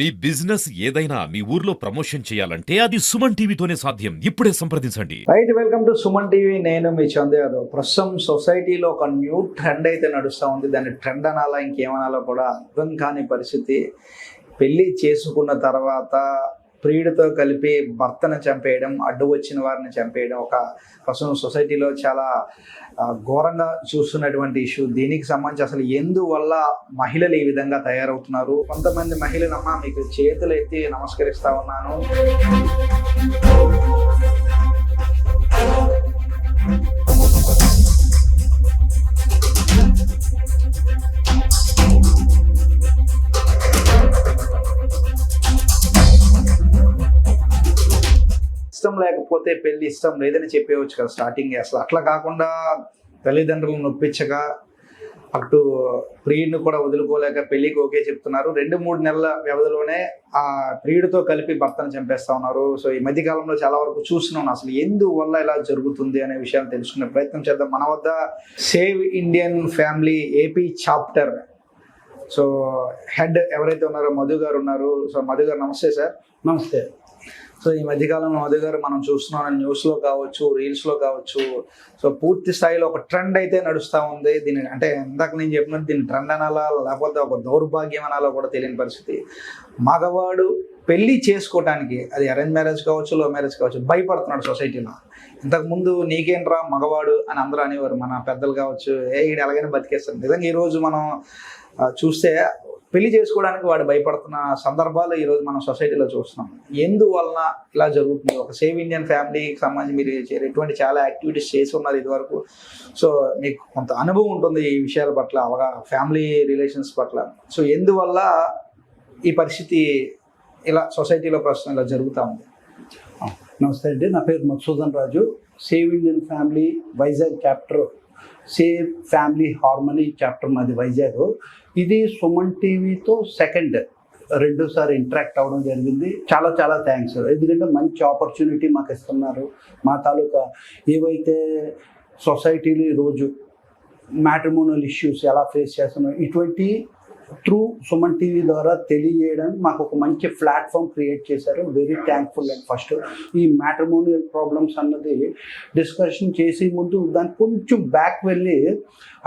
మీ business ఏదైనా మీ ఊర్లో promotion చేయాలంటే అది సుమన్ టీవీతోనే సాధ్యం. ఇప్పుడే సంప్రదించండి. Right welcome to Suman TV. నేను మీ చందు యాదవ్. ప్రస్తుతం సొసైటీలో ఒక న్యూ ట్రెండ్ అయితే నడుస్తూ ఉంది. దాన్ని ట్రెండ్ అనాలా ఇంకేమనాలో కూడా అర్థం కాని పరిస్థితి. పెళ్ళి చేసుకున్న తర్వాత ప్రియుడితో కలిపి భర్తను చంపేయడం అడ్డు వచ్చిన వారిని చంపేయడం ఒక ప్రస్తుతం సొసైటీలో చాలా ఘోరంగా చూస్తున్నటువంటి ఇష్యూ. దీనికి సంబంధించి అసలు ఎందువల్ల మహిళలు ఈ విధంగా తయారవుతున్నారు? కొంతమంది మహిళలు మీకు చేతులు ఎత్తి నమస్కరిస్తా ఉన్నాను. లేకపోతే పెళ్ళి ఇష్టం లేదని చెప్పేవచ్చు కదా స్టార్టింగ్ అసలు అట్లా కాకుండా తల్లిదండ్రులను నొప్పించక అటు ప్రియుడిని కూడా వదులుకోలేక పెళ్ళికి ఓకే చెప్తున్నారు. రెండు మూడు నెలల వ్యవధిలోనే ఆ ప్రియుడితో కలిపి భర్తను చంపేస్తా ఉన్నారు. సో ఈ మధ్య కాలంలో చాలా వరకు చూస్తున్నాం అసలు ఎందువల్ల ఇలా జరుగుతుంది అనే విషయాన్ని తెలుసుకునే ప్రయత్నం చేద్దాం. మన వద్ద save Indian family AP chapter so head ఎవరైతే ఉన్నారో మధు గారు ఉన్నారు. సో మధు గారు నమస్తే సార్. నమస్తే. సో ఈ మధ్యకాలంలో మోదీ గారు మనం చూస్తున్నాం న్యూస్లో కావచ్చు రీల్స్లో కావచ్చు. సో పూర్తి స్థాయిలో ఒక ట్రెండ్ అయితే నడుస్తూ ఉంది. దీని అంటే ఇందాక నేను చెప్పినట్టు దీన్ని ట్రెండ్ అనాలా లేకపోతే ఒక దౌర్భాగ్యం అనాలో కూడా తెలియని పరిస్థితి. మగవాడు పెళ్ళి చేసుకోవటానికి అది అరేంజ్ మ్యారేజ్ కావచ్చు లో మ్యారేజ్ కావచ్చు భయపడుతున్నాడు సొసైటీలో. ఇంతకుముందు నీకేంట్రా మగవాడు అని అందరూ అనేవారు మన పెద్దలు కావచ్చు ఏ ఈడు ఎలాగైనా బతికేస్తారు నిజంగా ఈరోజు మనం చూస్తే పెళ్ళి చేసుకోవడానికి వాడు భయపడుతున్న సందర్భాలు ఈరోజు మనం సొసైటీలో చూస్తున్నాం. ఎందువలన ఇలా జరుగుతుంది? ఒక సేవ్ ఇండియన్ ఫ్యామిలీకి సంబంధించి మీరు ఎటువంటి చాలా యాక్టివిటీస్ చేసి ఉన్నారు ఇదివరకు. సో మీకు కొంత అనుభవం ఉంటుంది ఈ విషయాల పట్ల అవగా ఫ్యామిలీ రిలేషన్స్ పట్ల. సో ఎందువల్ల ఈ పరిస్థితి ఇలా సొసైటీలో ప్రస్తుతం ఇలా జరుగుతూ ఉంది? నమస్తే అండి. నా పేరు Madhusudan Raju. Save Indian family Vizag chapter save family harmony chapter మాది వైజాగ్. ఇది సుమన్ టీవీతో సెకండ్ రెండోసారి ఇంటరాక్ట్ అవ్వడం జరిగింది. చాలా చాలా థ్యాంక్స్ ఎందుకంటే మంచి ఆపర్చునిటీ మాకు ఇస్తున్నారు. మా తాలూకా ఏవైతే సొసైటీలు ఈరోజు మ్యాట్రిమోనల్ ఇష్యూస్ ఎలా ఫేస్ చేస్తున్నాం ఇటువంటి త్రూ సుమన్ టీవీ ద్వారా తెలియజేయడానికి మాకు ఒక మంచి ప్లాట్ఫామ్ క్రియేట్ చేశారు. వెరీ థ్యాంక్ఫుల్ అండ్ ఫస్ట్ ఈ మ్యాట్రిమోనియల్ ప్రాబ్లమ్స్ అన్నది డిస్కషన్ చేసే ముందు దాన్ని కొంచెం బ్యాక్ వెళ్ళి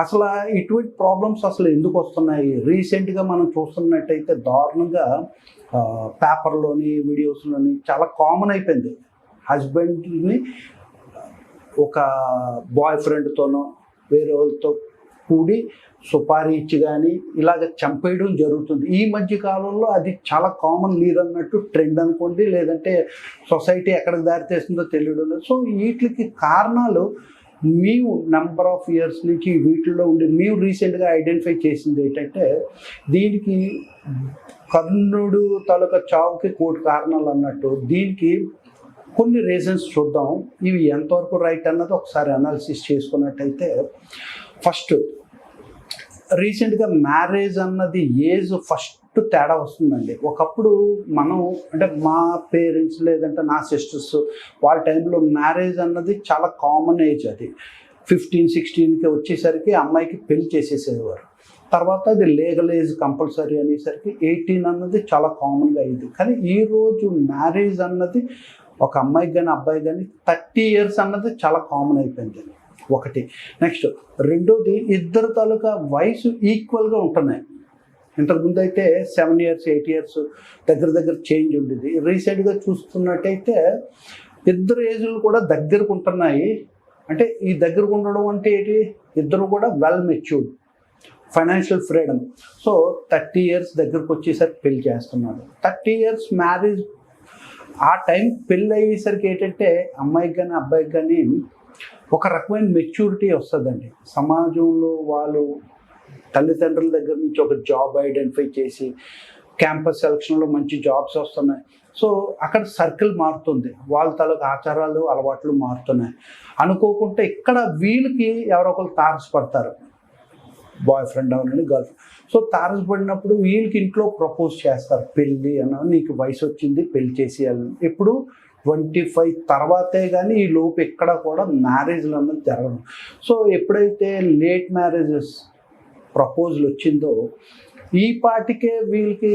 అసలు ఇటువంటి ప్రాబ్లమ్స్ అసలు ఎందుకు వస్తున్నాయి? రీసెంట్గా మనం చూస్తున్నట్టయితే దారుణంగా పేపర్లోని వీడియోస్లోని చాలా కామన్ అయిపోయింది. హస్బెండ్ని ఒక బాయ్ ఫ్రెండ్తోనో వేరే వాళ్ళతో కూడి సుపారీ ఇచ్చి కానీ ఇలాగ చంపేయడం జరుగుతుంది. ఈ మధ్య కాలంలో అది చాలా కామన్ మీరు అన్నట్టు ట్రెండ్ అనుకోండి లేదంటే సొసైటీ ఎక్కడికి దారితీస్తుందో తెలియడం లేదు. సో వీటికి కారణాలు మేము నెంబర్ ఆఫ్ ఇయర్స్ నుంచి వీటిల్లో ఉండి మేము రీసెంట్గా ఐడెంటిఫై చేసింది ఏంటంటే దీనికి కర్ణుడు తాలూకా చావుకి కోటి కారణాలు అన్నట్టు దీనికి కొన్ని రీజన్స్ చూద్దాం. ఇవి ఎంతవరకు రైట్ అన్నది ఒకసారి అనాలిసిస్ చేసుకున్నట్టయితే ఫస్ట్ రీసెంట్గా మ్యారేజ్ అన్నది ఏజ్ ఫస్ట్ తేడా వస్తుందండి. ఒకప్పుడు మనం అంటే మా పేరెంట్స్ లేదంటే నా సిస్టర్స్ వాళ్ళ టైంలో మ్యారేజ్ అన్నది చాలా కామన్ ఏజ్ అది. ఫిఫ్టీన్ సిక్స్టీన్కి వచ్చేసరికి అమ్మాయికి పెళ్ళి చేసేసేవారు. తర్వాత అది లీగల్ ఏజ్ కంపల్సరీ అనేసరికి ఎయిటీన్ అన్నది చాలా కామన్గా అయింది. కానీ ఈరోజు మ్యారేజ్ అన్నది ఒక అమ్మాయికి కానీ అబ్బాయి కానీ థర్టీ ఇయర్స్ అన్నది చాలా కామన్ అయిపోయింది ఒకటి. నెక్స్ట్ రెండోది ఇద్దరు తాలూకా వయసు ఈక్వల్గా ఉంటున్నాయి. ఇంతకుముందు అయితే సెవెన్ ఇయర్స్ ఎయిట్ ఇయర్స్ దగ్గర దగ్గర చేంజ్ ఉండేది. రీసెంట్గా చూస్తున్నట్టయితే ఇద్దరు ఏజ్లు కూడా దగ్గరకు ఉంటున్నాయి. అంటే ఈ దగ్గరకు ఉండడం అంటే ఏంటి? ఇద్దరు కూడా well matured financial freedom so thirty years దగ్గరకు వచ్చేసరికి పెళ్ళి చేస్తున్నారు. థర్టీ ఇయర్స్ మ్యారేజ్ ఆ టైం పెళ్ళి అయ్యేసరికి ఏంటంటే అమ్మాయికి కానీ అబ్బాయికి కానీ ఒక రకమైన మెచ్యూరిటీ వస్తుందండి. సమాజంలో వాళ్ళు తల్లిదండ్రుల దగ్గర నుంచి ఒక జాబ్ ఐడెంటిఫై చేసి క్యాంపస్ సెలక్షన్లో మంచి జాబ్స్ వస్తున్నాయి. సో అక్కడ సర్కిల్ మారుతుంది. వాళ్ళ తాలూకు ఆచారాలు అలవాట్లు మారుతున్నాయి. అనుకోకుండా ఇక్కడ వీళ్ళకి ఎవరో ఒకరు తారసపడతారు బాయ్ ఫ్రెండ్ అవనండి గర్ల్ ఫ్రెండ్ సో తారసపడినప్పుడు వీళ్ళకి ఇంట్లో ప్రపోజ్ చేస్తారు. పెళ్ళి అన్న నీకు వయసు వచ్చింది పెళ్ళి చేసేయాలని ఇప్పుడు ట్వంటీ ఫైవ్ తర్వాతే కానీ ఈ లోపు ఎక్కడ కూడా మ్యారేజ్లు అన్నది జరగడం సో ఎప్పుడైతే లేట్ మ్యారేజెస్ ప్రపోజల్ వచ్చిందో ఈ పాటికే వీళ్ళకి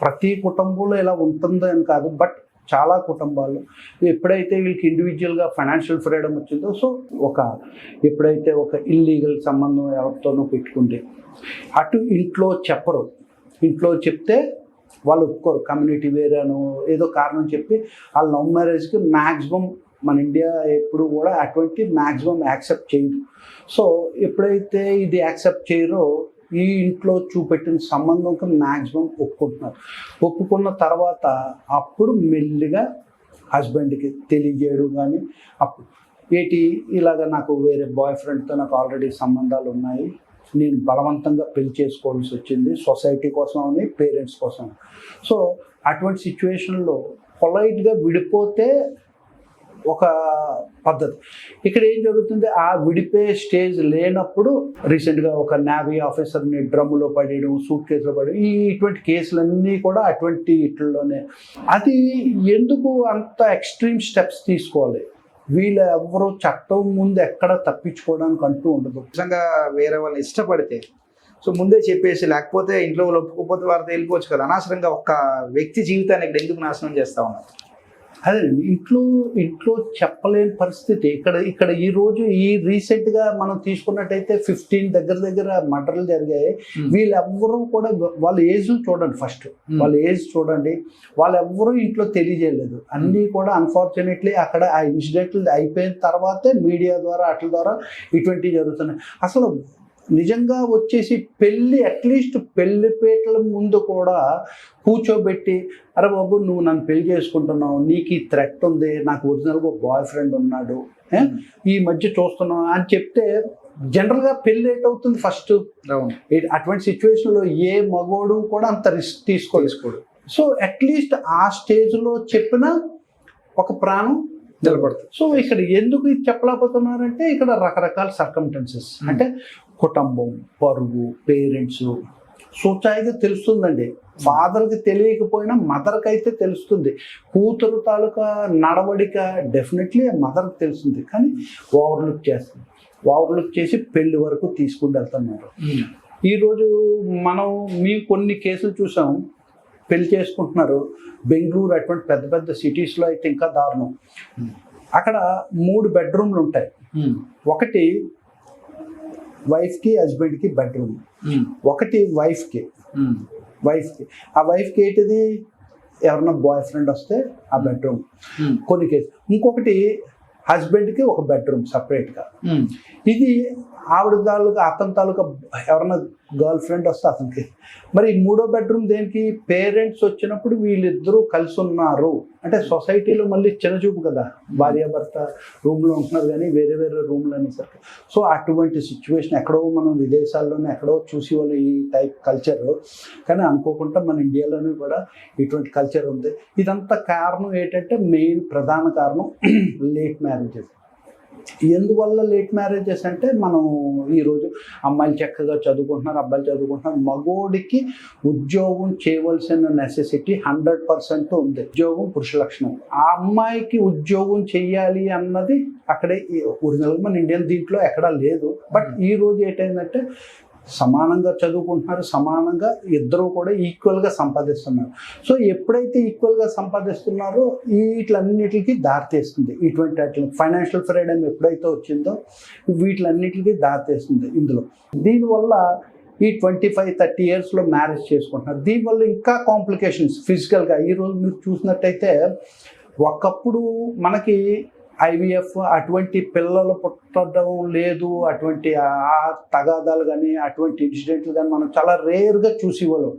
ప్రతి కుటుంబంలో ఇలా ఉంటుందో అని కాదు బట్ చాలా కుటుంబాలు ఎప్పుడైతే వీళ్ళకి ఇండివిజువల్గా ఫైనాన్షియల్ ఫ్రీడమ్ వచ్చిందో సో ఒక ఎప్పుడైతే ఒక ఇల్లీగల్ సంబంధం ఎవరితోనో పెట్టుకుంటే అటు ఇంట్లో చెప్పరు. ఇంట్లో చెప్తే వాళ్ళు ఒప్పుకోరు కమ్యూనిటీ వేరేను ఏదో కారణం చెప్పి వాళ్ళ లవ్ మ్యారేజ్కి మ్యాక్సిమం మన ఇండియా ఎప్పుడు కూడా అటువంటి మ్యాక్సిమం యాక్సెప్ట్ చేయదు సో ఎప్పుడైతే ఇది యాక్సెప్ట్ చేయరో ఈ ఇంట్లో చూపెట్టిన సంబంధంకి మ్యాక్సిమం ఒప్పుకుంటున్నారు. ఒప్పుకున్న తర్వాత అప్పుడు మెల్లిగా హస్బెండ్కి తెలియజేయడం కానీ అప్పుడు. ఏంటి ఇలాగ నాకు వేరే బాయ్ ఫ్రెండ్తో నాకు ఆల్రెడీ సంబంధాలు ఉన్నాయి నేను బలవంతంగా పెళ్ళి చేసుకోవాల్సి వచ్చింది. సొసైటీ కోసం అని పేరెంట్స్ కోసం సో అటువంటి సిచ్యువేషన్లో పొలైట్గా విడిపోతే ఒక పద్ధతి. ఇక్కడ ఏం జరుగుతుంది? ఆ విడిపోయే స్టేజ్ లేనప్పుడు రీసెంట్గా ఒక నేవీ ఆఫీసర్ని డ్రమ్ములో పడేయడం సూట్ కేసులో పడేయడం ఈ ఇటువంటి కేసులన్నీ కూడా అటువంటి ఇట్లలోనే. అది ఎందుకు అంత ఎక్స్ట్రీమ్ స్టెప్స్ తీసుకోవాలి? వీళ్ళు ఎవరు చట్టం ముందు ఎక్కడ తప్పించుకోవడానికి అంటూ ఉండదు. నిజంగా వేరే వాళ్ళని ఇష్టపడితే సో ముందే చెప్పేసి లేకపోతే ఇంట్లో వాళ్ళు ఒప్పుకోకపోతే వారితో వెళ్ళిపోవచ్చు కదా. అనవసరంగా ఒక్క వ్యక్తి జీవితాన్ని ఇక్కడ ఎందుకు నాశనం చేస్తా ఉన్నారు? అదే ఇంట్లో ఇంట్లో చెప్పలేని పరిస్థితి. ఇక్కడ ఇక్కడ ఈ రోజు ఈ రీసెంట్గా మనం తీసుకున్నట్టయితే ఫిఫ్టీన్ దగ్గర దగ్గర మర్డర్లు జరిగాయి. వీళ్ళెవ్వరూ కూడా వాళ్ళ ఏజ్ చూడండి ఫస్ట్. వాళ్ళ ఏజ్ చూడండి. వాళ్ళెవ్వరూ ఇంట్లో తెలియజేయలేదు. అన్నీ కూడా అన్ఫార్చునేట్లీ అక్కడ ఆ ఇన్సిడెంట్లు అయిపోయిన తర్వాతే మీడియా ద్వారా అట్ల ద్వారా ఇటువంటివి జరుగుతున్నాయి. అసలు నిజంగా వచ్చేసి పెళ్ళి అట్లీస్ట్ పెళ్ళి పీటల ముందు కూడా కూర్చోబెట్టి అరే బాబు నువ్వు నన్ను పెళ్ళి చేసుకుంటున్నావు నీకు ఈ థ్రెట్ ఉంది నాకు ఒరిజినల్గా బాయ్ ఫ్రెండ్ ఉన్నాడు? ఈ మధ్య చూస్తున్నావు అని చెప్తే జనరల్గా పెళ్ళి రేట్ అవుతుంది ఫస్ట్ అటువంటి సిచ్యువేషన్లో ఏ మగోడు కూడా అంత రిస్క్ తీసుకోడు. సో అట్లీస్ట్ ఆ స్టేజ్లో చెప్పిన ఒక ప్రాణం నిలబడుతుంది సో ఇక్కడ ఎందుకు ఇది చెప్పలేకపోతున్నారంటే ఇక్కడ రకరకాల సర్కమ్టెన్సెస్ అంటే కుటుంబం పరువు పేరెంట్స్. సూచాయిగా తెలుస్తుందండి. ఫాదర్కి తెలియకపోయినా మదర్కి అయితే తెలుస్తుంది. కూతురు తాలూకా నడవడిక డెఫినెట్లీ మదర్కి తెలుస్తుంది. కానీ ఓవర్లుక్ చేస్తుంది. ఓవర్లుక్ చేసి పెళ్ళి వరకు తీసుకుని వెళ్తున్నారు. ఈరోజు మనం మీ కొన్ని కేసులు చూసాం. పెళ్ళి చేసుకుంటున్నారు. బెంగళూరు అటువంటి పెద్ద పెద్ద సిటీస్లో అయితే ఇంకా దారుణం. అక్కడ మూడు బెడ్రూమ్లు ఉంటాయి. ఒకటి వైఫ్కి హస్బెండ్కి బెడ్రూమ్ ఒకటి వైఫ్కి వైఫ్కి ఆ వైఫ్కి ఏంటిది? ఎవరన్నా బాయ్ ఫ్రెండ్ వస్తే ఆ బెడ్రూమ్ కొన్ని కేసు ఇంకొకటి హస్బెండ్కి ఒక బెడ్రూమ్ సపరేట్గా ఇది ఆవిడ తాలూకా అతని తాలూకా ఎవరన్నా గర్ల్ ఫ్రెండ్ వస్తే అతనికి. మరి మూడో బెడ్రూమ్ దేనికి? పేరెంట్స్ వచ్చినప్పుడు వీళ్ళిద్దరూ కలిసి ఉన్నారు. అంటే సొసైటీలో మళ్ళీ చిన్నచూపు కదా. భార్యాభర్త రూమ్లో ఉంటున్నారు కానీ వేరే వేరే రూమ్లు అనేసరికి సో అటువంటి సిచ్యువేషన్ ఎక్కడో మనం విదేశాల్లోనే ఎక్కడో చూసి వాళ్ళు ఈ టైప్ కల్చర్ కానీ అనుకోకుండా మన ఇండియాలోనే కూడా ఇటువంటి కల్చర్ ఉంది. ఇదంతా కారణం ఏంటంటే మెయిన్ ప్రధాన కారణం లేట్ మ్యారేజెస్ ఎందువల్ల లేట్ మ్యారేజెస్ అంటే మనం ఈరోజు అమ్మాయిలు చక్కగా చదువుకుంటున్నారు అబ్బాయిలు చదువుకుంటున్నారు. మగోడికి ఉద్యోగం చేయవలసిన నెసెసిటీ హండ్రెడ్ పర్సెంట్ ఉంది. ఉద్యోగం పురుష లక్షణం. ఆ అమ్మాయికి ఉద్యోగం చెయ్యాలి అన్నది అక్కడే ఒరిజినల్గా మన ఇండియన్ దీంట్లో ఎక్కడా లేదు. బట్ ఈ రోజు సమానంగా చదువుకుంటున్నారు సమానంగా ఇద్దరు కూడా ఈక్వల్గా సంపాదిస్తున్నారు. సో ఎప్పుడైతే ఈక్వల్గా సంపాదిస్తున్నారో వీటిలన్నిటికీ దారితీస్తుంది. ఇటువంటి వాటిని ఫైనాన్షియల్ ఫ్రీడమ్ ఎప్పుడైతే వచ్చిందో వీటిలన్నిటికీ దారితీస్తుంది ఇందులో. దీనివల్ల ఈ ట్వంటీ ఫైవ్ థర్టీ ఇయర్స్లో మ్యారేజ్ చేసుకుంటున్నారు. దీనివల్ల ఇంకా కాంప్లికేషన్స్ ఫిజికల్గా ఈరోజు మీరు చూసినట్టయితే ఒకప్పుడు మనకి ఐవీఎఫ్ అటువంటి పిల్లలు పుట్టడం లేదు అటువంటి ఆ తగాదాలు కానీ అటువంటి ఇన్సిడెంట్లు కానీ మనం చాలా రేర్గా చూసేవాళ్ళం.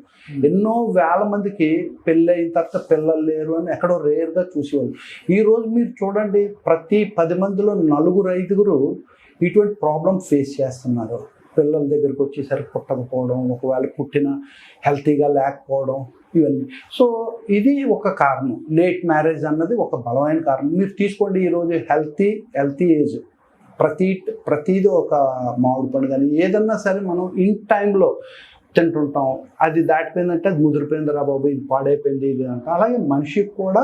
ఎన్నో వేల మందికి పెళ్ళి అయిన తర్వాత పిల్లలు లేరు అని ఎక్కడో రేర్గా చూసేవాళ్ళు. ఈరోజు మీరు చూడండి ప్రతి పది మందిలో నలుగురు ఐదుగురు ఇటువంటి ప్రాబ్లం ఫేస్ చేస్తున్నారు. పిల్లల దగ్గరికి వచ్చేసరికి పుట్టకపోవడం ఒకవేళ పుట్టిన హెల్తీగా లేకపోవడం ఇవన్నీ. సో ఇది ఒక కారణం. లేట్ మ్యారేజ్ అన్నది ఒక బలమైన కారణం. మీరు తీసుకోండి ఈరోజు హెల్తీ హెల్తీ ఏజ్ ప్రతి ప్రతిదీ ఒక మామిడి పండు కానీ ఏదన్నా సరే మనం ఇన్ టైంలో తింటుంటాం. అది దాటిపోయిందంటే అది ముదిరిపోయిందిరా బాబు ఇది పాడైపోయింది ఇది అంట. అలాగే మనిషికి కూడా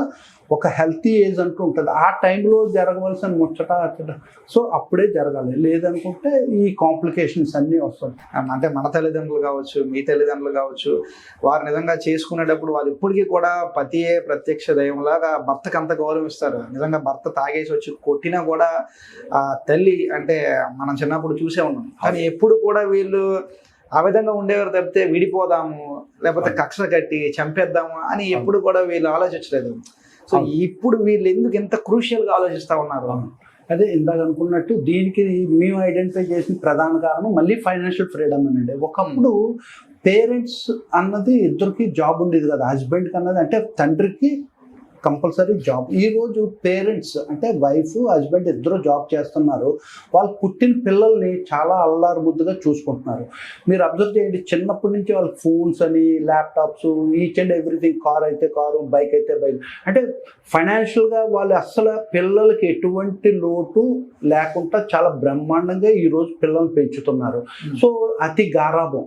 ఒక హెల్తీ ఏజ్ అంటూ ఉంటుంది. ఆ టైంలో జరగవలసిన ముచ్చట అచ్చట సో అప్పుడే జరగాలి. లేదనుకుంటే ఈ కాంప్లికేషన్స్ అన్నీ వస్తుంటాయి అంటే మన తల్లిదండ్రులు కావచ్చు మీ తల్లిదండ్రులు కావచ్చు వారు నిజంగా చేసుకునేటప్పుడు వాళ్ళు ఇప్పటికీ కూడా పతియే ప్రత్యక్ష దైవంలాగా భర్తకు అంత గౌరవిస్తారు నిజంగా భర్త తాగేసి వచ్చి కొట్టినా కూడా ఆ తల్లి అంటే మనం చిన్నప్పుడు చూసే ఉన్నాం. కానీ ఎప్పుడు కూడా వీళ్ళు ఆ విధంగా ఉండేవారు తప్పితే విడిపోదాము లేకపోతే కక్ష కట్టి చంపేద్దాము అని ఎప్పుడు కూడా వీళ్ళు ఆలోచించలేదు. సో. ఇప్పుడు వీళ్ళు ఎందుకు ఇంత క్రూషియల్గా ఆలోచిస్తా ఉన్నారు? అదే ఇందాక అనుకున్నట్టు దీనికి మేము ఐడెంటిఫై చేసిన ప్రధాన కారణం మళ్ళీ ఫైనాన్షియల్ ఫ్రీడమ్ అనండి. ఒకప్పుడు పేరెంట్స్ అన్నది ఇద్దరికి జాబ్ ఉండేది కదా హస్బెండ్కి అన్నది అంటే తండ్రికి కంపల్సరీ జాబ్. ఈ రోజు పేరెంట్స్ అంటే వైఫ్ హస్బెండ్ ఇద్దరు జాబ్ చేస్తున్నారు. వాళ్ళు పుట్టిన పిల్లల్ని చాలా అల్లారు ముద్దుగా చూసుకుంటున్నారు. మీరు అబ్జర్వ్ చేయండి చిన్నప్పటి నుంచి వాళ్ళకి ఫోన్స్ అని laptops each and everything car అయితే కారు బైక్ అయితే బైక్. అంటే ఫైనాన్షియల్గా వాళ్ళు అస్సలు పిల్లలకి ఎటువంటి లోటు లేకుండా చాలా బ్రహ్మాండంగా ఈరోజు పిల్లల్ని పెంచుతున్నారు. సో అతి గారాబం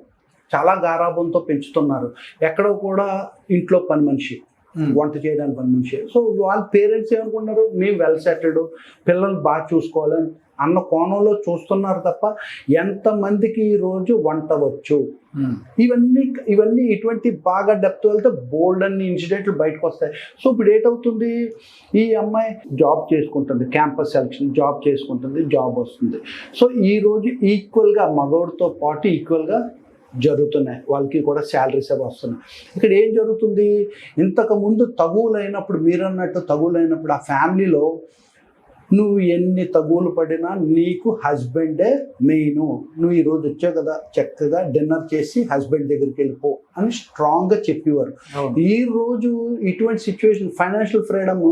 చాలా గారాబంతో పెంచుతున్నారు. ఎక్కడో కూడా ఇంట్లో పని మనిషి. వంట చేయడానికి పని మనిషి. సో వాళ్ళ పేరెంట్స్ ఏమనుకుంటున్నారు? మేము వెల్ సెటిల్డ్ పిల్లల్ని బాగా చూసుకోవాలని అన్న కోణంలో చూస్తున్నారు తప్ప ఎంతమందికి ఈరోజు వంట వచ్చు? ఉమ్. ఇవన్నీ ఇవన్నీ ఇటువంటి బాగా డెప్త్ వెళ్తే బోల్డ్ అన్ని ఇన్సిడెంట్లు బయటకు వస్తాయి. సో ఇప్పుడు ఏంటవుతుంది? ఈ అమ్మాయి జాబ్ చేసుకుంటుంది క్యాంపస్ సెలక్షన్ జాబ్ చేసుకుంటుంది జాబ్ వస్తుంది. సో ఈ రోజు ఈక్వల్గా మగవాడితో పాటు ఈక్వల్గా జరుగుతున్నాయి. వాళ్ళకి కూడా శాలరీస్ అవి వస్తున్నాయి. ఇక్కడ ఏం జరుగుతుంది? ఇంతకు ముందు తగువులైనప్పుడు మీరు అన్నట్టు తగువులైనప్పుడు ఆ ఫ్యామిలీలో నువ్వు ఎన్ని తగువులు పడినా నీకు హస్బెండే మెయిన్. నువ్వు ఈరోజు వచ్చావు కదా చక్కగా డిన్నర్ చేసి హస్బెండ్ దగ్గరికి వెళ్ళిపో అని స్ట్రాంగ్గా చెప్పేవారు. ఈ రోజు ఇటువంటి సిచ్యువేషన్ ఫైనాన్షియల్ ఫ్రీడమ్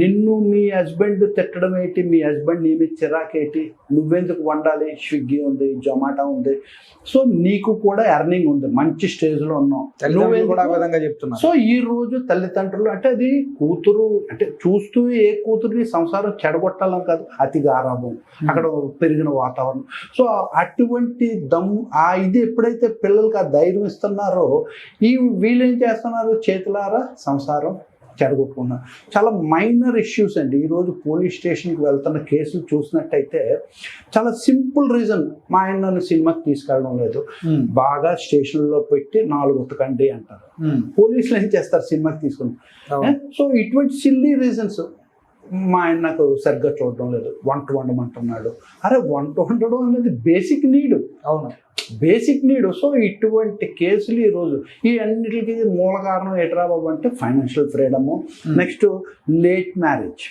నిన్ను మీ హస్బెండ్ తిట్టడం ఏంటి? మీ హస్బెండ్ నీ మీద చిరాకేంటి నువ్వెందుకు వండాలి? స్విగ్గీ ఉంది జొమాటో ఉంది. సో నీకు కూడా ఎర్నింగ్ ఉంది. మంచి స్టేజ్లో ఉన్నావు. తల్లిదండ్రులు కూడా విధంగా చెప్తున్నారు. సో ఈ రోజు తల్లిదండ్రులు అంటే అది కూతురు అంటే చూస్తూ ఏ కూతురిని సంసారం చెడగొట్టాలని కాదు. అతి గారాభం అక్కడ పెరిగిన వాతావరణం. సో అటువంటి దమ్ ఆ ఇది ఎప్పుడైతే పిల్లలకి ఆ ధైర్యం ఇస్తున్నారో ఈ వీళ్ళు ఏం చేస్తున్నారు? చేతులారా సంసారం చెడగొట్టుకున్నారు చాలా మైనర్ ఇష్యూస్ అండి. ఈరోజు పోలీస్ స్టేషన్కి వెళ్తున్న కేసులు చూసినట్టయితే చాలా సింపుల్ రీజన్ మా ఆయన నన్ను సినిమాకి తీసుకెళ్ళడం లేదు. బాగా స్టేషన్లో పెట్టి నాలుగు ఉతకండి అంటారు. పోలీసులు ఏం చేస్తారు సినిమాకి తీసుకుని. సో ఇటువంటి సిల్లీ రీజన్స్ మా ఆయన నాకు సరిగ్గా చూడడం లేదు. వంట వండమంటున్నాడు. అరే వంట వండడం అనేది బేసిక్ నీడ్. అవును. బేసిక్ నీడ్ సో ఇటువంటి కేసులు ఈరోజు ఈ అన్నిటికీ మూల కారణం ఎట్రా బాబు అంటే financial freedom next late marriage.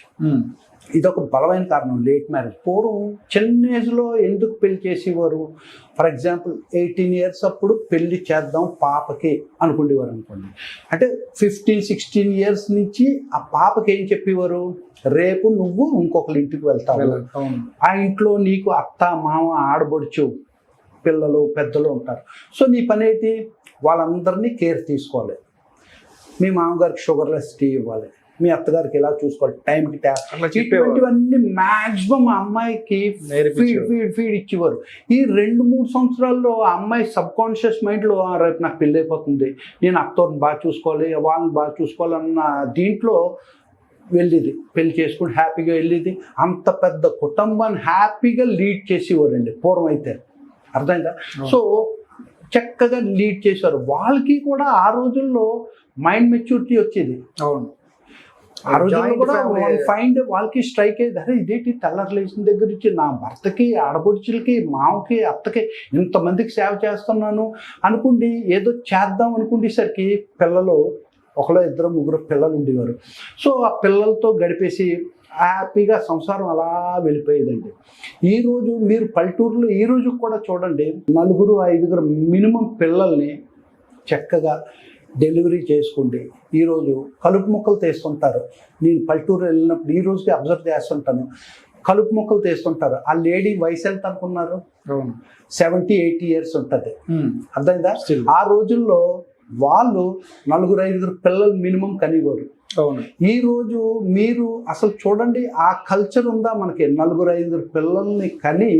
ఇదొక బలమైన కారణం లేట్ మ్యారేజ్ పూర్వం చిన్న ఏజ్లో ఎందుకు పెళ్ళి చేసేవారు? ఫర్ ఎగ్జాంపుల్ ఎయిటీన్ ఇయర్స్ అప్పుడు పెళ్ళి చేద్దాం పాపకి అనుకునేవారు అనుకోండి. అంటే ఫిఫ్టీన్ సిక్స్టీన్ ఇయర్స్ నుంచి ఆ పాపకి ఏం చెప్పేవారు? రేపు నువ్వు ఇంకొకరి ఇంటికి వెళ్తావు. ఆ ఇంట్లో నీకు అత్త మామ ఆడబడుచు పిల్లలు పెద్దలు ఉంటారు. సో నీ పని ఏంటి వాళ్ళందరినీ కేర్ తీసుకోవాలి. మీ మామగారికి షుగర్లెస్ టీ ఇవ్వాలి. మీ అత్తగారికి ఎలా చూసుకోవాలి? టైంకి ఇటువంటివన్నీ మాక్సిమం అమ్మాయికి. ఫీడ్ ఫీడ్ ఫీడ్ ఇచ్చేవారు. ఈ రెండు మూడు సంవత్సరాల్లో ఆ అమ్మాయి సబ్ కాన్షియస్ మైండ్లో "ఆ, రేపు నాకు పెళ్ళి అయిపోతుంది నేను అత్తోని బాగా చూసుకోవాలి వాళ్ళని బాగా చూసుకోవాలన్న దీంట్లో వెళ్ళేది. పెళ్ళి చేసుకుని హ్యాపీగా వెళ్ళేది. అంత పెద్ద కుటుంబాన్ని హ్యాపీగా లీడ్ చేసేవారండి. పూర్వం అయితే. అర్థమైందా? సో చక్కగా లీడ్ చేశారు. వాళ్ళకి కూడా ఆ రోజుల్లో మైండ్ మెచ్యూరిటీ వచ్చేది. అవును. ఆ రోజుల్లో కూడా. ఫైండ్ వాళ్ళకి స్ట్రైక్ అయ్యేది. అరే ఇదేంటి తెల్లరి లేచిన దగ్గర నుంచి నా భర్తకి ఆడపడుచులకి మామకి అత్తకి ఇంతమందికి సేవ చేస్తున్నాను అనుకుండి ఏదో చేద్దాం అనుకుండేసరికి పిల్లలు ఒకలో ఇద్దరు ముగ్గురు పిల్లలు ఉండేవారు. సో ఆ పిల్లలతో గడిపేసి హ్యాపీగా సంసారం అలా వెళ్ళిపోయేదండి. ఈ రోజు మీరు పల్లెటూరులో ఈ రోజు కూడా చూడండి నలుగురు ఐదుగురు మినిమం పిల్లల్ని చక్కగా డెలివరీ చేసుకోండి. ఈరోజు కలుపు మొక్కలు తీస్తుంటారు. నేను పల్లెటూరు వెళ్ళినప్పుడు ఈ రోజుకి అబ్జర్వ్ చేస్తుంటాను. కలుపు మొక్కలు తీస్తుంటారు. ఆ లేడీ వయసు ఎంత అనుకున్నారు? సెవెంటీ ఎయిటీ ఇయర్స్ ఉంటుంది. అర్థమైందా. ఆ రోజుల్లో వాళ్ళు నలుగురు ఐదుగురు పిల్లలు మినిమం కనివ్వరు. అవును. ఈ రోజు మీరు అసలు చూడండి ఆ కల్చర్ ఉందా మనకి? నలుగురు ఐదుగురు పిల్లల్ని కని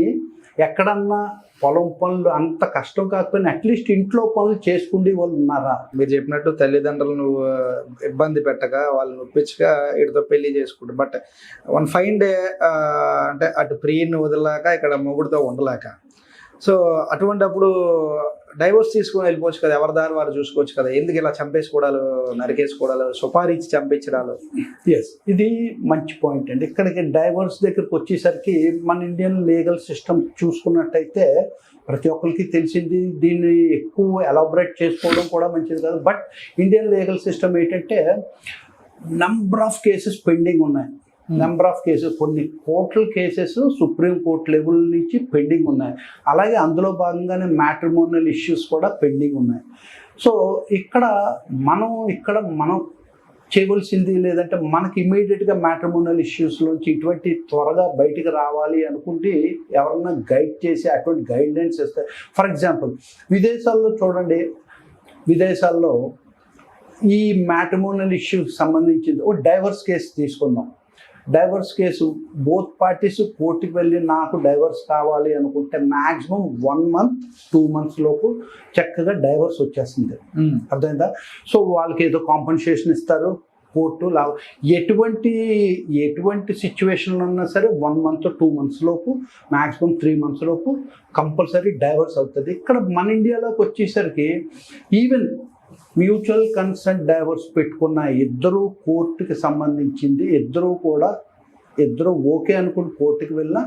ఎక్కడన్నా పొలం పనులు అంత కష్టం కాకపోయినా అట్లీస్ట్ ఇంట్లో పనులు చేసుకునే వాళ్ళు ఉన్నారా? మీరు చెప్పినట్టు తల్లిదండ్రులు నువ్వు ఇబ్బంది పెట్టక వాళ్ళని ఒప్పించక వీటితో పెళ్ళి చేసుకుంటారు. బట్ వన్ ఫైన్ డే అంటే అటు ప్రియుని వదలలేక ఇక్కడ మొగుడుతో ఉండలేక. సో అటువంటప్పుడు డైవర్స్ తీసుకొని వెళ్ళిపోవచ్చు కదా ఎవరి దారి వారు చూసుకోవచ్చు కదా ఎందుకు ఇలా చంపేసుకోవడాలు నరికేసుకోవడాలు సుపారీ ఇచ్చి చంపించడాలు? ఎస్ ఇది మంచి పాయింట్ అండి. ఇక్కడికి డైవోర్స్ దగ్గరికి వచ్చేసరికి మన ఇండియన్ లీగల్ సిస్టమ్ చూసుకున్నట్టయితే ప్రతి ఒక్కరికి తెలిసింది దీన్ని ఎక్కువ ఎలాబరేట్ చేసుకోవడం కూడా మంచిది కాదు. బట్ ఇండియన్ లీగల్ సిస్టమ్ ఏంటంటే నంబర్ ఆఫ్ కేసెస్ పెండింగ్ ఉన్నాయి. నెంబర్ ఆఫ్ కేసెస్ కొన్ని కోట్ల కేసెస్ సుప్రీం కోర్ట్ లెవెల్ నుంచి పెండింగ్ ఉన్నాయి. అలాగే అందులో భాగంగానే మ్యాట్రిమోనియల్ ఇష్యూస్ కూడా పెండింగ్ ఉన్నాయి. సో ఇక్కడ మనం ఇక్కడ మనం చేయవలసింది లేదంటే మనకి ఇమీడియట్గా మ్యాట్రిమోనియల్ ఇష్యూస్లోంచి ఇటువంటి త్వరగా బయటికి రావాలి అనుకుంటే ఎవరన్నా గైడ్ చేసి అటువంటి గైడ్లైన్స్ ఇస్తే ఫర్ ఎగ్జాంపుల్ విదేశాల్లో చూడండి విదేశాల్లో ఈ మ్యాట్రిమోనియల్ ఇష్యూకి సంబంధించింది ఓ డైవర్స్ కేసు తీసుకుందాం. Divorce case. బోత్ పార్టీస్ కోర్టుకి వెళ్ళి నాకు డైవర్స్ కావాలి అనుకుంటే maximum one month two months లోపు చక్కగా డైవర్స్ వచ్చేస్తుంది. అర్థమైందా? సో వాళ్ళకి ఏదో కాంపన్సేషన్ ఇస్తారు కోర్టు లా. ఎటువంటి ఎటువంటి సిచ్యువేషన్లో ఉన్నా సరే వన్ మంత్ టూ మంత్స్ లోపు మ్యాక్సిమం త్రీ మంత్స్ లోపు కంపల్సరీ డైవర్స్ అవుతుంది. ఇక్కడ మన ఇండియాలోకి వచ్చేసరికి ఈవెన్ మ్యూచువల్ కన్సెంట్ డైవర్స్ పెట్టుకున్న ఇద్దరు కోర్టుకి సంబంధించింది ఇద్దరు కూడా ఇద్దరు ఓకే అనుకుని కోర్టుకి వెళ్ళినా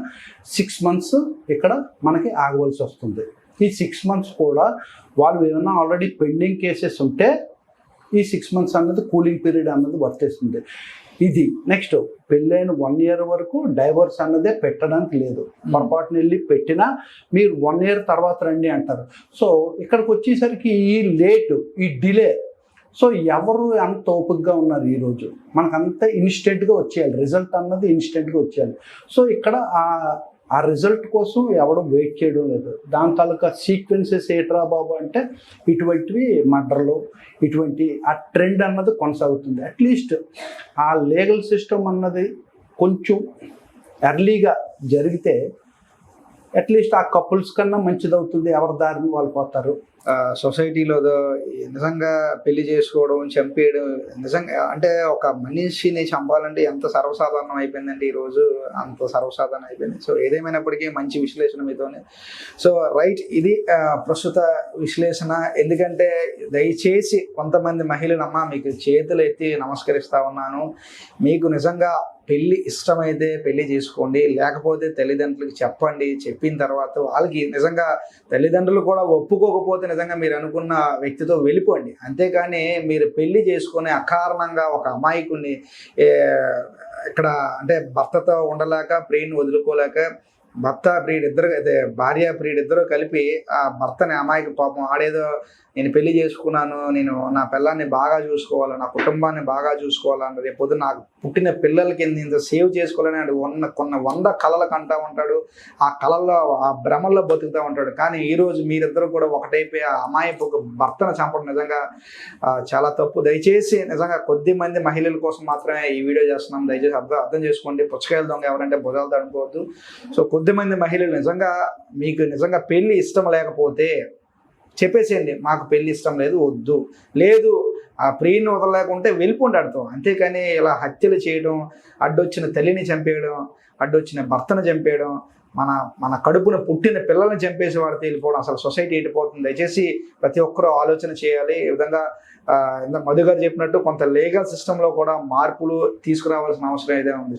సిక్స్ మంత్స్ ఇక్కడ మనకి ఆగవలసి వస్తుంది. ఈ సిక్స్ మంత్స్ కూడా వాళ్ళు ఏమైనా ఆల్రెడీ పెండింగ్ కేసెస్ ఉంటే ఈ సిక్స్ మంత్స్ అన్నది కూలింగ్ పీరియడ్ అన్నది వర్తిస్తుంది. ఇది. నెక్స్ట్ పెళ్ళైన వన్ ఇయర్ వరకు డైవర్స్ అన్నదే పెట్టడానికి లేదు. పొరపాటున వెళ్ళి పెట్టినా మీరు వన్ ఇయర్ తర్వాత రండి అంటారు. సో ఇక్కడికి వచ్చేసరికి ఈ లేట్ ఈ డిలే సో ఎవరు అంత ఓపికగా ఉన్నారు ఈరోజు మనకు అంత ఇన్స్టెంట్గా వచ్చేయాలి. రిజల్ట్ అన్నది ఇన్స్టెంట్గా వచ్చేయాలి. సో ఇక్కడ ఆ రిజల్ట్ కోసం ఎవడు వెయిట్ చేయడం లేదు. దాని తాలూకా సీక్వెన్సెస్ ఏట్రా బాబు అంటే ఇటువంటివి మర్డర్లు ఇటువంటి ఆ ట్రెండ్ అన్నది కొనసాగుతుంది. అట్లీస్ట్ ఆ లీగల్ సిస్టమ్ అన్నది కొంచెం ఎర్లీగా జరిగితే అట్లీస్ట్ ఆ కపుల్స్ కన్నా మంచిదవుతుంది. ఎవరి దారిని వాళ్ళు పోతారు. సొసైటీలో నిజంగా పెళ్ళి చేసుకోవడం చంపేయడం నిజంగా అంటే ఒక మనిషిని చంపాలంటే ఎంత సర్వసాధారణం అయిపోయిందండి ఈ రోజు? అంత సర్వసాధారణం అయిపోయింది. సో ఏదేమైనప్పటికీ మంచి విశ్లేషణ మీతోనే. సో రైట్ ఇది ప్రస్తుత విశ్లేషణ. ఎందుకంటే దయచేసి కొంతమంది మహిళలమ్మ మీకు చేతులు ఎత్తి నమస్కరిస్తా ఉన్నాను. మీకు నిజంగా పెళ్ళి ఇష్టమైతే పెళ్ళి చేసుకోండి లేకపోతే తల్లిదండ్రులకు చెప్పండి చెప్పిన తర్వాత వాళ్ళకి నిజంగా తల్లిదండ్రులు కూడా ఒప్పుకోకపోతే నిజంగా మీరు అనుకున్న వ్యక్తితో వెళ్ళిపోండి. అంతేకాని మీరు పెళ్ళి చేసుకుని అకారణంగా ఒక అమాయకుని ఇక్కడ అంటే భర్తతో ఉండలేక ప్రియుని వదులుకోలేక భర్త ప్రియుడు ఇద్దరు అయితే భార్య ప్రియుడు ఇద్దరు కలిపి ఆ భర్తని అమాయక పాపం ఆడేదో నేను పెళ్ళి చేసుకున్నాను నేను నా పిల్లాన్ని బాగా చూసుకోవాలి నా కుటుంబాన్ని బాగా చూసుకోవాలని రేపు పొద్దున నాకు పుట్టిన పిల్లలకి ఇంత సేవ్ చేసుకోవాలని వాడు ఉన్న కొన్ని వంద కళలు కంటా ఉంటాడు ఆ కళల్లో ఆ భ్రమల్లో బతుకుతూ ఉంటాడు. కానీ ఈరోజు మీరిద్దరూ మీరిద్దరు కూడా ఒకటైపోయి ఆ అమాయపు భర్తను చంపడం నిజంగా చాలా తప్పు. దయచేసి నిజంగా కొద్ది మంది మహిళల కోసం మాత్రమే ఈ వీడియో చేస్తున్నాం. దయచేసి అర్థం అర్థం చేసుకోండి. పుచ్చకాయల దొంగ ఎవరంటే భుజాలు తడుకోవద్దు సో కొద్ది మంది మహిళలు నిజంగా మీకు నిజంగా పెళ్ళి ఇష్టం లేకపోతే చెప్పేసేయండి మాకు పెళ్ళి ఇష్టం లేదు వద్దు. లేదు ఆ ప్రియుని వదలలేకుంటే వెళ్ళిపోండి అర్థం అంతేకాని ఇలా హత్యలు చేయడం అడ్డొచ్చిన తల్లిని చంపేయడం అడ్డొచ్చిన భర్తను చంపేయడం మన మన కడుపున పుట్టిన పిల్లల్ని చంపేసి వాడితే వెళ్ళిపోవడం అసలు సొసైటీ వెళ్ళిపోతుంది దయచేసి ప్రతి ఒక్కరూ ఆలోచన చేయాలి. ఈ విధంగా ఆ, మధు గారు చెప్పినట్టు కొంత లీగల్ సిస్టంలో కూడా మార్పులు తీసుకురావాల్సిన అవసరం ఏదైనా ఉంది.